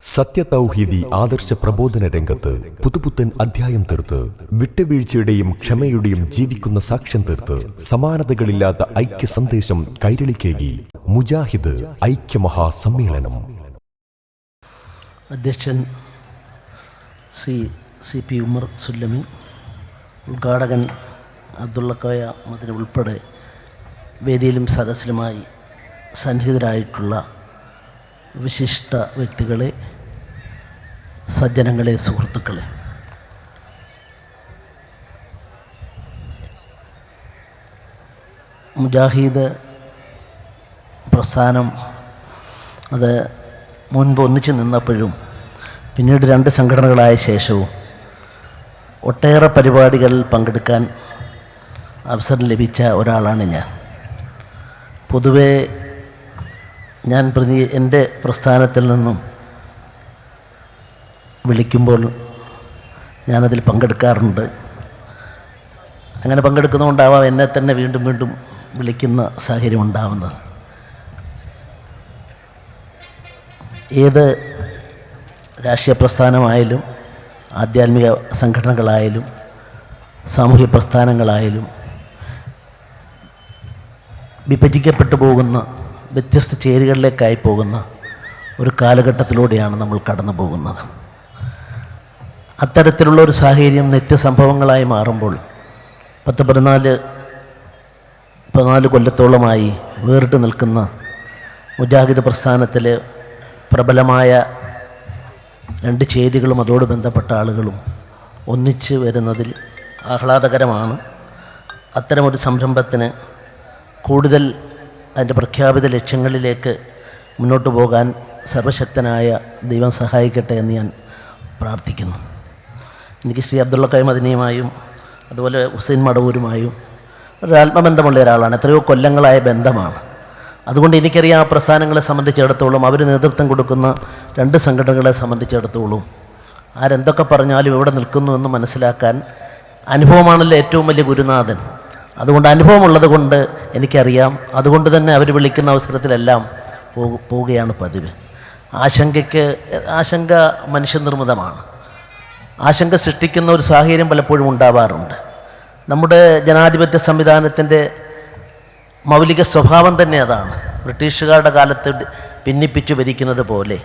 സത്യതൗഹീദി ആദർശ പ്രബോധന രംഗത്ത് പുതുപുത്തൻ അധ്യായം തീർത്ത് വിട്ടുവീഴ്ചയുടെയും ക്ഷമയുടെയും ജീവിക്കുന്ന സാക്ഷ്യം തീർത്ത് സമാനതകളില്ലാത്ത ഐക്യ സന്ദേശം കൈരളിക്കേകി മുജാഹിദ് ഐക്യമഹാസമ്മേളനം. അധ്യക്ഷൻ ശ്രീ സി പി ഉമർ സുല്ലമി ഉദ്ഘാടകൻ അബ്ദുള്ളക്കോയ മദിന ഉൾപ്പെടെ വേദിയിലും സദസ്സിലുമായി സന്നിഹിതരായിട്ടുള്ള വിശിഷ്ട വ്യക്തികളെ സജ്ജനങ്ങളെ സുഹൃത്തുക്കളെ. മുജാഹിദ് പ്രസ്ഥാനം അത് മുൻപ് ഒന്നിച്ചു നിന്നപ്പോഴും പിന്നീട് രണ്ട് സംഘടനകളായ ശേഷവും ഒട്ടേറെ പരിപാടികളിൽ പങ്കെടുക്കാൻ അവസരം ലഭിച്ച ഒരാളാണ് ഞാൻ. പൊതുവേ ഞാൻ പ്രതി എന്റെ പ്രസ്ഥാനത്തിൽ നിന്നും വിളിക്കുമ്പോൾ ഞാനതിൽ പങ്കെടുക്കാറുണ്ട്. അങ്ങനെ പങ്കെടുക്കുന്നതുകൊണ്ടാവാം എന്നെ തന്നെ വീണ്ടും വീണ്ടും വിളിക്കുന്ന സാഹചര്യം ഉണ്ടാവുന്നത്. ഏത് രാഷ്ട്രീയ പ്രസ്ഥാനമായാലും ആധ്യാത്മിക സംഘടനകളായാലും സാമൂഹ്യ പ്രസ്ഥാനങ്ങളായാലും വിഭജിക്കപ്പെട്ടു പോകുന്ന വ്യത്യസ്ത ചേരികളിലേക്കായി പോകുന്ന ഒരു കാലഘട്ടത്തിലൂടെയാണ് നമ്മൾ കടന്നു പോകുന്നത്. അത്തരത്തിലുള്ള ഒരു സാഹചര്യം നിത്യസംഭവങ്ങളായി മാറുമ്പോൾ പത്ത് പതിനാല് പതിനാല് കൊല്ലത്തോളമായി വേറിട്ട് നിൽക്കുന്ന മുജാഹിദ് പ്രസ്ഥാനത്തിലെ പ്രബലമായ രണ്ട് ചേരികളും അതോട് ബന്ധപ്പെട്ട ആളുകളും ഒന്നിച്ച് വരുന്നതിൽ ആഹ്ലാദകരമാണ്. അത്തരമൊരു സംരംഭത്തിന് കൂടുതൽ അതിന്റെ പ്രഖ്യാപിത ലക്ഷ്യങ്ങളിലേക്ക് മുന്നോട്ട് പോകാൻ സർവശക്തനായ ദൈവം സഹായിക്കട്ടെ എന്ന് ഞാൻ പ്രാർത്ഥിക്കുന്നു. എനിക്ക് ശ്രീ അബ്ദുള്ള കൈമദിനിയുമായും അതുപോലെ ഹുസൈൻ മടവൂരുമായും ഒരു ആത്മബന്ധമുള്ള ഒരാളാണ്. എത്രയോ കൊല്ലങ്ങളായ ബന്ധമാണ്. അതുകൊണ്ട് എനിക്കറിയാം ആ പ്രസ്ഥാനങ്ങളെ സംബന്ധിച്ചിടത്തോളം അവർ നേതൃത്വം കൊടുക്കുന്ന രണ്ട് സംഘടനകളെ സംബന്ധിച്ചിടത്തോളം ആരെന്തൊക്കെ പറഞ്ഞാലും ഇവിടെ നിൽക്കുന്നു എന്ന് മനസ്സിലാക്കാൻ അനുഭവമാണല്ലോ ഏറ്റവും വലിയ ഗുരുനാഥൻ. അതുകൊണ്ട് അനുഭവമുള്ളത് കൊണ്ട് എനിക്കറിയാം. അതുകൊണ്ട് തന്നെ അവർ വിളിക്കുന്ന അവസരത്തിലെല്ലാം പോവുകയാണ് പതിവ്. ആശങ്കയ്ക്ക് ആശങ്ക മനുഷ്യനിർമ്മിതമാണ്. ആശങ്ക സൃഷ്ടിക്കുന്ന ഒരു സാഹചര്യം പലപ്പോഴും ഉണ്ടാവാറുണ്ട്. നമ്മുടെ ജനാധിപത്യ സംവിധാനത്തിന്റെ മൗലിക സ്വഭാവം തന്നെ അതാണ്. ബ്രിട്ടീഷുകാരുടെ കാലത്ത് ഭിന്നിപ്പിച്ചു ഭരിക്കുന്നത് പോലെ.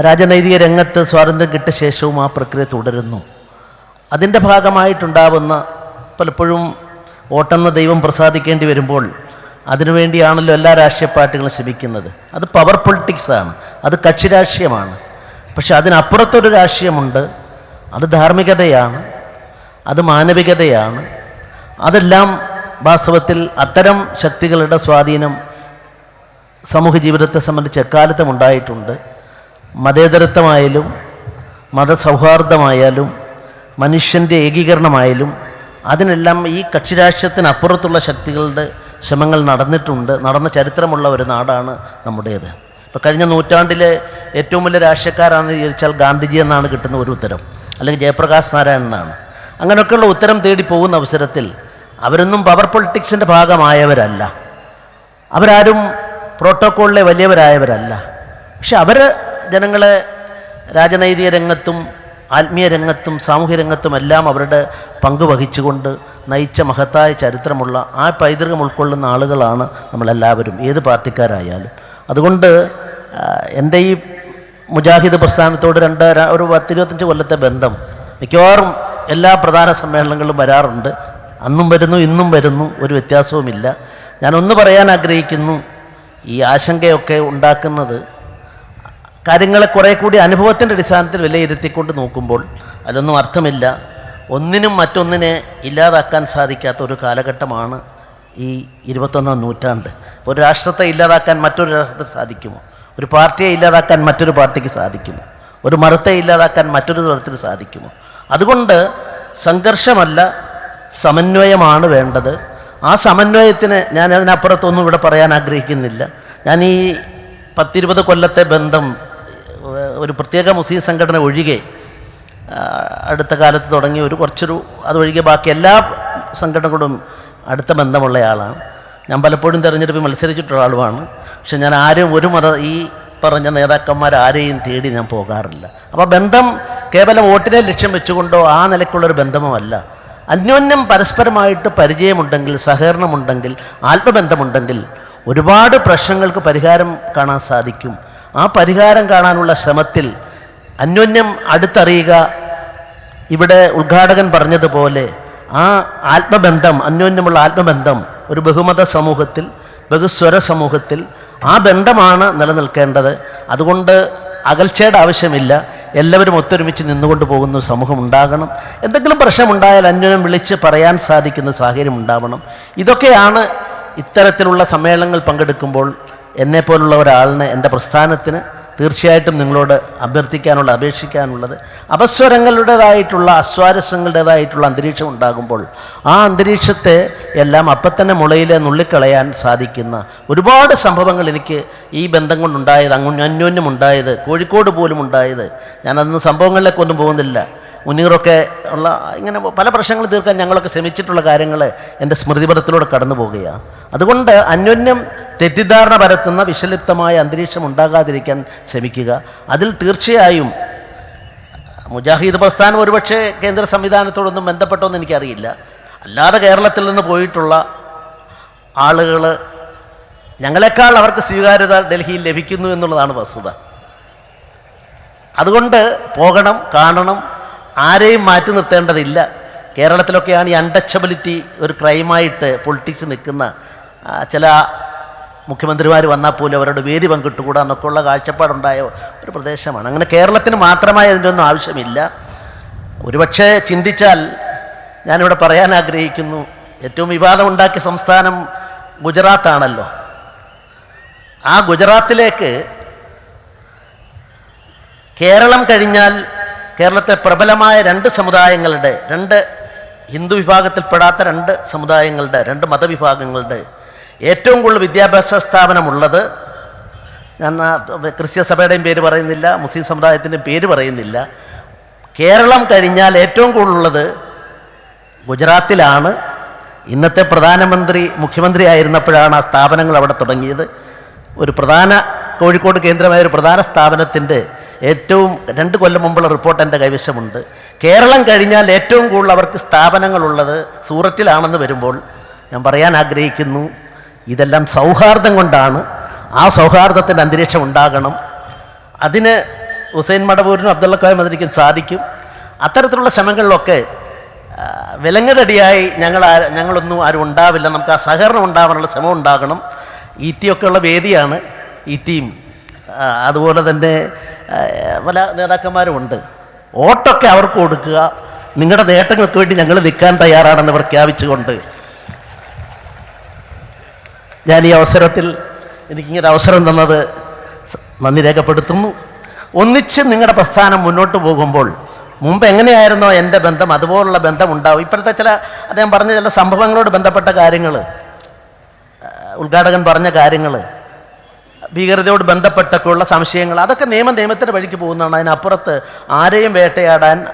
രാജനൈതിക രംഗത്ത് സ്വാതന്ത്ര്യം കിട്ടിയ ശേഷവും ആ പ്രക്രിയ തുടരുന്നു. അതിന്റെ ഭാഗമായിട്ടുണ്ടാവുന്ന പലപ്പോഴും വോട്ടെന്ന ദൈവം പ്രസാദിക്കേണ്ടി വരുമ്പോൾ അതിനുവേണ്ടിയാണല്ലോ എല്ലാ രാഷ്ട്രീയ പാർട്ടികളും ശ്രമിക്കുന്നത്. അത് പവർ പൊളിറ്റിക്സാണ് അത് കക്ഷി രാഷ്ട്രീയമാണ്. പക്ഷെ അതിനപ്പുറത്തൊരു രാഷ്ട്രീയമുണ്ട്. അത് ധാർമ്മികതയാണ്. അത് മാനവികതയാണ്. അതെല്ലാം വാസ്തവത്തിൽ അത്തരം ശക്തികളുടെ സ്വാധീനം സമൂഹ ജീവിതത്തെ സംബന്ധിച്ച് എക്കാലത്തും ഉണ്ടായിട്ടുണ്ട്. മതേതരത്വമായാലും മതസൗഹാർദ്ദമായാലും മനുഷ്യന്റെ ഏകീകരണമായാലും അതിനെല്ലാം ഈ കക്ഷിരാഷ്ട്രത്തിനപ്പുറത്തുള്ള ശക്തികളുടെ ശ്രമങ്ങൾ നടന്നിട്ടുണ്ട്. നടന്ന ചരിത്രമുള്ള ഒരു നാടാണ് നമ്മുടേത്. ഇപ്പോൾ കഴിഞ്ഞ നൂറ്റാണ്ടിലെ ഏറ്റവും വലിയ രാഷ്ട്രീയക്കാരാണെന്ന് ചോദിച്ചാൽ ഗാന്ധിജി എന്നാണ് കിട്ടുന്ന ഒരു ഉത്തരം. അല്ലെങ്കിൽ ജയപ്രകാശ് നാരായൺ എന്നാണ്. അങ്ങനെയൊക്കെയുള്ള ഉത്തരം തേടി പോകുന്ന അവസരത്തിൽ അവരൊന്നും പവർ പൊളിറ്റിക്സിന്റെ ഭാഗമായവരല്ല. അവരാരും പ്രോട്ടോക്കോളിലെ വലിയവരായവരല്ല. പക്ഷെ അവർ ജനങ്ങളെ രാജനൈതിക രംഗത്തും ആത്മീയ രംഗത്തും സാമൂഹ്യ രംഗത്തും എല്ലാം അവരുടെ പങ്ക് വഹിച്ചുകൊണ്ട് നയിച്ച മഹത്തായ ചരിത്രമുള്ള ആ പൈതൃകം ഉൾക്കൊള്ളുന്ന ആളുകളാണ് നമ്മളെല്ലാവരും ഏത് പാർട്ടിക്കാരായാലും. അതുകൊണ്ട് എന്റെ ഈ മുജാഹിദ് പ്രസ്ഥാനത്തോട് രണ്ട് ഒരു പത്തിരുപത്തഞ്ച് കൊല്ലത്തെ ബന്ധം മിക്കവാറും എല്ലാ പ്രധാന സമ്മേളനങ്ങളിലും വരാറുണ്ട്. അന്നും വരുന്നു ഇന്നും വരുന്നു ഒരു വ്യത്യാസവുമില്ല. ഞാനൊന്ന് പറയാൻ ആഗ്രഹിക്കുന്നു ഈ ആശങ്കയൊക്കെ ഉണ്ടാക്കുന്നത് കാര്യങ്ങളെ കുറേ കൂടി അനുഭവത്തിന്റെ അടിസ്ഥാനത്തിൽ വിലയിരുത്തിക്കൊണ്ട് നോക്കുമ്പോൾ അതിലൊന്നും അർത്ഥമില്ല. ഒന്നിനും മറ്റൊന്നിനെ ഇല്ലാതാക്കാൻ സാധിക്കാത്ത ഒരു കാലഘട്ടമാണ് ഈ ഇരുപത്തൊന്നാം നൂറ്റാണ്ട്. ഒരു രാഷ്ട്രത്തെ ഇല്ലാതാക്കാൻ മറ്റൊരു രാഷ്ട്രത്തിന് സാധിക്കുമോ? ഒരു പാർട്ടിയെ ഇല്ലാതാക്കാൻ മറ്റൊരു പാർട്ടിക്ക് സാധിക്കുമോ? ഒരു മതത്തെ ഇല്ലാതാക്കാൻ മറ്റൊരു തരത്തിന് സാധിക്കുമോ? അതുകൊണ്ട് സംഘർഷമല്ല സമന്വയമാണ് വേണ്ടത്. ആ സമന്വയത്തിന് ഞാൻ അതിനപ്പുറത്തൊന്നും ഇവിടെ പറയാൻ ആഗ്രഹിക്കുന്നില്ല. ഞാൻ ഈ പത്തിരുപത് കൊല്ലത്തെ ബന്ധം ഒരു പ്രത്യേക മുസ്ലിം സംഘടന ഒഴികെ അടുത്ത കാലത്ത് തുടങ്ങിയ ഒരു കുറച്ചൊരു അതൊഴികെ ബാക്കി എല്ലാ സംഘടനകളും അടുത്ത ബന്ധമുള്ള ആളാണ്. ഞാൻ പലപ്പോഴും തിരഞ്ഞെടുപ്പിൽ മത്സരിച്ചിട്ടുള്ള ആളുമാണ്. പക്ഷെ ഞാൻ ആരും ഒരു മത ഈ പറഞ്ഞ നേതാക്കന്മാർ ആരെയും തേടി ഞാൻ പോകാറില്ല. അപ്പോൾ ബന്ധം കേവലം വോട്ടിനെ ലക്ഷ്യം വെച്ചുകൊണ്ടോ ആ നിലയ്ക്കുള്ളൊരു ബന്ധമോ അല്ല അന്യോന്യം പരസ്പരമായിട്ട് പരിചയമുണ്ടെങ്കിൽ സഹകരണമുണ്ടെങ്കിൽ ആത്മബന്ധമുണ്ടെങ്കിൽ ഒരുപാട് പ്രശ്നങ്ങൾക്ക് പരിഹാരം കാണാൻ സാധിക്കും. ആ പരിഹാരം കാണാനുള്ള ശ്രമത്തിൽ അന്യോന്യം അടുത്തറിയുക ഇവിടെ ഉദ്ഘാടകൻ പറഞ്ഞതുപോലെ ആ ആത്മബന്ധം അന്യോന്യമുള്ള ആത്മബന്ധം ഒരു ബഹുമത സമൂഹത്തിൽ ബഹുസ്വര സമൂഹത്തിൽ ആ ബന്ധമാണ് നിലനിൽക്കേണ്ടത്. അതുകൊണ്ട് അകൽച്ചയുടെ ആവശ്യമില്ല. എല്ലാവരും ഒത്തൊരുമിച്ച് നിന്നുകൊണ്ട് പോകുന്ന ഒരു സമൂഹം ഉണ്ടാകണം. എന്തെങ്കിലും പ്രശ്നമുണ്ടായാൽ അന്യോന്യം വിളിച്ച് പറയാൻ സാധിക്കുന്ന സാഹചര്യം ഉണ്ടാവണം. ഇതൊക്കെയാണ് ഇത്തരത്തിലുള്ള സമ്മേളനങ്ങൾ പങ്കെടുക്കുമ്പോൾ എന്നെപ്പോലുള്ള ഒരാളിന് എന്റെ പ്രസ്ഥാനത്തിന് തീർച്ചയായിട്ടും നിങ്ങളോട് അഭ്യർത്ഥിക്കാനുള്ള അപേക്ഷിക്കാനുള്ളത്. അപസ്വരങ്ങളുടേതായിട്ടുള്ള അസ്വാരസ്യങ്ങളുടേതായിട്ടുള്ള അന്തരീക്ഷം ഉണ്ടാകുമ്പോൾ ആ അന്തരീക്ഷത്തെ എല്ലാം അപ്പത്തന്നെ മുളയിലെ നുള്ളിക്കളയാൻ സാധിക്കുന്ന ഒരുപാട് സംഭവങ്ങൾ എനിക്ക് ഈ ബന്ധം കൊണ്ടുണ്ടായത് അങ്ങ് അന്യോന്യം ഉണ്ടായത് കോഴിക്കോട് പോലും ഉണ്ടായത്. ഞാനന്ന് സംഭവങ്ങളിലേക്കൊന്നും പോകുന്നില്ല. മുനീറൊക്കെ ഉള്ള ഇങ്ങനെ പല പ്രശ്നങ്ങൾ തീർക്കാൻ ഞങ്ങളൊക്കെ ശ്രമിച്ചിട്ടുള്ള കാര്യങ്ങൾ എന്റെ സ്മൃതിപഥത്തിലൂടെ കടന്നു പോവുകയാണ് അതുകൊണ്ട് അന്യോന്യം തെറ്റിദ്ധാരണ പരത്തുന്ന വിഷലിപ്തമായ അന്തരീക്ഷം ഉണ്ടാകാതിരിക്കാൻ ശ്രമിക്കുക. അതിൽ തീർച്ചയായും മുജാഹിദ് പ്രസ്ഥാനം ഒരുപക്ഷെ കേന്ദ്ര സംവിധാനത്തോടൊന്നും ബന്ധപ്പെട്ടോന്ന് എനിക്കറിയില്ല. അല്ലാതെ കേരളത്തിൽ നിന്ന് പോയിട്ടുള്ള ആളുകൾ ഞങ്ങളെക്കാൾ അവർക്ക് സ്വീകാര്യത ഡൽഹിയിൽ ലഭിക്കുന്നു എന്നുള്ളതാണ് വസ്തുത. അതുകൊണ്ട് പോകണം കാണണം ആരെയും മാറ്റി നിർത്തേണ്ടതില്ല. കേരളത്തിലൊക്കെയാണ് ഈ അൺടച്ചബിലിറ്റി ഒരു ക്രൈമായിട്ട് പൊളിറ്റിക്സ് നിൽക്കുന്ന ചില മുഖ്യമന്ത്രിമാർ വന്നാൽ പോലും അവരുടെ വേദി പങ്കിട്ടുകൂടാ എന്നൊക്കെ ഉള്ള കാഴ്ചപ്പാടുണ്ടായ ഒരു പ്രദേശമാണ്. അങ്ങനെ കേരളത്തിന് മാത്രമായി അതിന്റെ ഒന്നും ആവശ്യമില്ല. ഒരുപക്ഷെ ചിന്തിച്ചാൽ ഞാനിവിടെ പറയാൻ ആഗ്രഹിക്കുന്നു ഏറ്റവും വിവാദമുണ്ടാക്കിയ സംസ്ഥാനം ഗുജറാത്താണല്ലോ. ആ ഗുജറാത്തിലേക്ക് കേരളം കഴിഞ്ഞാൽ കേരളത്തെ പ്രബലമായ രണ്ട് സമുദായങ്ങളുടെ രണ്ട് ഹിന്ദു വിഭാഗത്തിൽപ്പെടാത്ത രണ്ട് സമുദായങ്ങളുടെ രണ്ട് മതവിഭാഗങ്ങളുടെ ഏറ്റവും കൂടുതൽ വിദ്യാഭ്യാസ സ്ഥാപനമുള്ളത് ഞാൻ ക്രിസ്ത്യ സഭയുടെയും പേര് പറയുന്നില്ല മുസ്ലിം സമുദായത്തിന്റെയും പേര് പറയുന്നില്ല. കേരളം കഴിഞ്ഞാൽ ഏറ്റവും കൂടുതലുള്ളത് ഗുജറാത്തിലാണ്. ഇന്നത്തെ പ്രധാനമന്ത്രി മുഖ്യമന്ത്രി ആയിരുന്നപ്പോഴാണ് ആ സ്ഥാപനങ്ങൾ അവിടെ തുടങ്ങിയത്. ഒരു പ്രധാന കോഴിക്കോട് കേന്ദ്രമായ ഒരു പ്രധാന സ്ഥാപനത്തിന്റെ ഏറ്റവും രണ്ട് കൊല്ലം മുമ്പുള്ള റിപ്പോർട്ട് എന്റെ കൈവശമുണ്ട്. കേരളം കഴിഞ്ഞാൽ ഏറ്റവും കൂടുതൽ അവർക്ക് സ്ഥാപനങ്ങളുള്ളത് സൂററ്റിലാണെന്ന് വരുമ്പോൾ ഞാൻ പറയാൻ ആഗ്രഹിക്കുന്നു ഇതെല്ലാം സൗഹാർദ്ദം കൊണ്ടാണ്. ആ സൗഹാർദ്ദത്തിന്റെ അന്തരീക്ഷം ഉണ്ടാകണം. അതിന് ഹുസൈൻ മടവൂരിനും അബ്ദുള്ളക്കായ മദരിക്കും സാധിക്കും. അത്തരത്തിലുള്ള ശ്രമങ്ങളിലൊക്കെ വിലങ്ങതടിയായി ഞങ്ങൾ ഞങ്ങളൊന്നും ആരും ഉണ്ടാവില്ല. നമുക്ക് ആ സഹകരണം ഉണ്ടാവാനുള്ള ശ്രമം ഉണ്ടാകണം. ഈ ഒക്കെയുള്ള വേദിയാണ് ഈ ടീം. അതുപോലെ തന്നെ പല നേതാക്കന്മാരുമുണ്ട് വോട്ടൊക്കെ അവർക്ക് കൊടുക്കുക. നിങ്ങളുടെ നേട്ടങ്ങൾക്ക് വേണ്ടി ഞങ്ങൾ നിൽക്കാൻ തയ്യാറാണെന്ന് പ്രഖ്യാപിച്ചുകൊണ്ട് ഞാൻ ഈ അവസരത്തിൽ എനിക്കിങ്ങനെ അവസരം തന്നത് നന്ദി രേഖപ്പെടുത്തുന്നു. ഒന്നിച്ച് നിങ്ങളുടെ പ്രസ്ഥാനം മുന്നോട്ട് പോകുമ്പോൾ മുമ്പ് എങ്ങനെയായിരുന്നോ എന്റെ ബന്ധം അതുപോലുള്ള ബന്ധം ഉണ്ടാവും ഇപ്പോഴത്തെ ചില അദ്ദേഹം പറഞ്ഞ ചില സംഭവങ്ങളോട് ബന്ധപ്പെട്ട കാര്യങ്ങൾ ഉദ്ഘാടകൻ പറഞ്ഞ കാര്യങ്ങൾ ഭീകരതയോട് ബന്ധപ്പെട്ടൊക്കെയുള്ള സംശയങ്ങൾ. അതൊക്കെ നിയമ നിയമത്തിന്റെ വഴിക്ക് പോകുന്നതാണ്. അതിനപ്പുറത്ത് ആരെയും വേട്ടയാടാൻ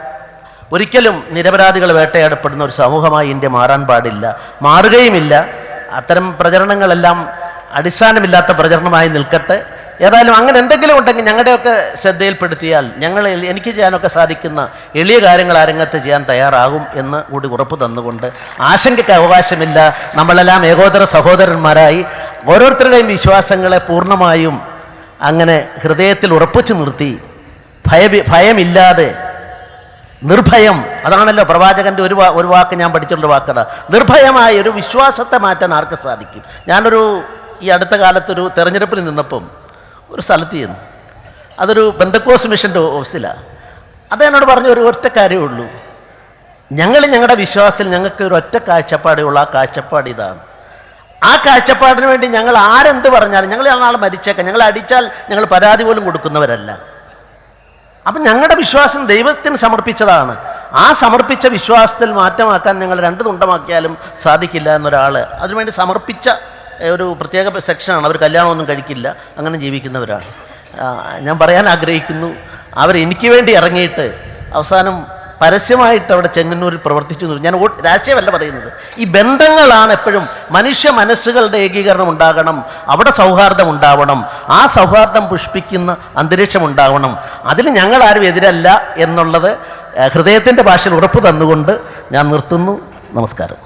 ഒരിക്കലും നിരപരാധികൾ വേട്ടയാടപ്പെടുന്ന ഒരു സമൂഹമായി ഇന്ത്യ മാറാൻ പാടില്ല. മാറുകയുമില്ല. അത്തരം പ്രചരണങ്ങളെല്ലാം അടിസ്ഥാനമില്ലാത്ത പ്രചരണമായി നിൽക്കട്ടെ. ഏതായാലും അങ്ങനെ എന്തെങ്കിലും ഉണ്ടെങ്കിൽ ഞങ്ങളുടെയൊക്കെ ശ്രദ്ധയിൽപ്പെടുത്തിയാൽ ഞങ്ങൾ എനിക്ക് ചെയ്യാനൊക്കെ സാധിക്കുന്ന എളിയ കാര്യങ്ങൾ ആ രംഗത്ത് ചെയ്യാൻ തയ്യാറാകും എന്ന് കൂടി ഉറപ്പ് തന്നുകൊണ്ട് ആശങ്കയ്ക്ക് അവകാശമില്ല. നമ്മളെല്ലാം ഏകോദര സഹോദരന്മാരായി. ഓരോരുത്തരുടെയും വിശ്വാസങ്ങളെ പൂർണമായും അങ്ങനെ ഹൃദയത്തിൽ ഉറപ്പിച്ചു നിർത്തി ഭയ ഭയമില്ലാതെ നിർഭയം. അതാണല്ലോ പ്രവാചകന്റെ ഒരു ഒരു വാക്ക് ഞാൻ പഠിച്ചിട്ടുള്ള വാക്കട നിർഭയമായ ഒരു വിശ്വാസത്തെ മാറ്റാൻ ആർക്ക് സാധിക്കും? ഞാനൊരു ഈ അടുത്ത കാലത്തൊരു തെരഞ്ഞെടുപ്പിൽ നിന്നപ്പം ഒരു സ്ഥലത്ത് ചെന്നു. അതൊരു ബന്ധക്കോസ് മിഷന്റെ ഓഫീസിലാണ് അത് എന്നോട് പറഞ്ഞ ഒരു ഒറ്റ കാര്യമേ ഉള്ളൂ. ഞങ്ങൾ ഞങ്ങളുടെ വിശ്വാസത്തിൽ ഞങ്ങൾക്ക് ഒരു ഒറ്റ കാഴ്ചപ്പാടേ ഉള്ളൂ. ആ കാഴ്ചപ്പാട് ഇതാണ്. ആ കാഴ്ചപ്പാടിന് വേണ്ടി ഞങ്ങൾ ആരെന്ത് പറഞ്ഞാലും ഞങ്ങൾ നാളെ മരിച്ചേക്കാം. ഞങ്ങൾ അടിച്ചാൽ ഞങ്ങൾ പരാതി പോലും കൊടുക്കുന്നവരല്ല. അപ്പം ഞങ്ങളുടെ വിശ്വാസം ദൈവത്തിന് സമർപ്പിച്ചതാണ്. ആ സമർപ്പിച്ച വിശ്വാസത്തിൽ മാറ്റമാക്കാൻ ഞങ്ങൾ രണ്ട് തുണ്ടമാക്കിയാലും സാധിക്കില്ല എന്നൊരാൾ അതിനുവേണ്ടി സമർപ്പിച്ച ഒരു പ്രത്യേക സെക്ഷനാണ്. അവർ കല്യാണമൊന്നും കഴിക്കില്ല. അങ്ങനെ ജീവിക്കുന്നവരാണ്. ഞാൻ പറയാൻ ആഗ്രഹിക്കുന്നു അവർ എനിക്ക് വേണ്ടി ഇറങ്ങിയിട്ട് അവസാനം പരസ്യമായിട്ട് അവിടെ ചെങ്ങന്നൂരിൽ പ്രവർത്തിച്ചു ഞാൻ രാഷ്ട്രീയമല്ല പറയുന്നത്. ഈ ബന്ധങ്ങളാണ് എപ്പോഴും മനുഷ്യ മനസ്സുകളുടെ ഏകീകരണം ഉണ്ടാകണം അവിടെ സൗഹാർദ്ദം ഉണ്ടാവണം ആ സൗഹാർദ്ദം പുഷ്പിക്കുന്ന അന്തരീക്ഷം ഉണ്ടാവണം. അതിൽ ആരും എതിരല്ല എന്നുള്ളത് ഹൃദയത്തിന്റെ ഭാഷയിൽ ഉറപ്പ് തന്നുകൊണ്ട് ഞാൻ നിർത്തുന്നു. നമസ്കാരം.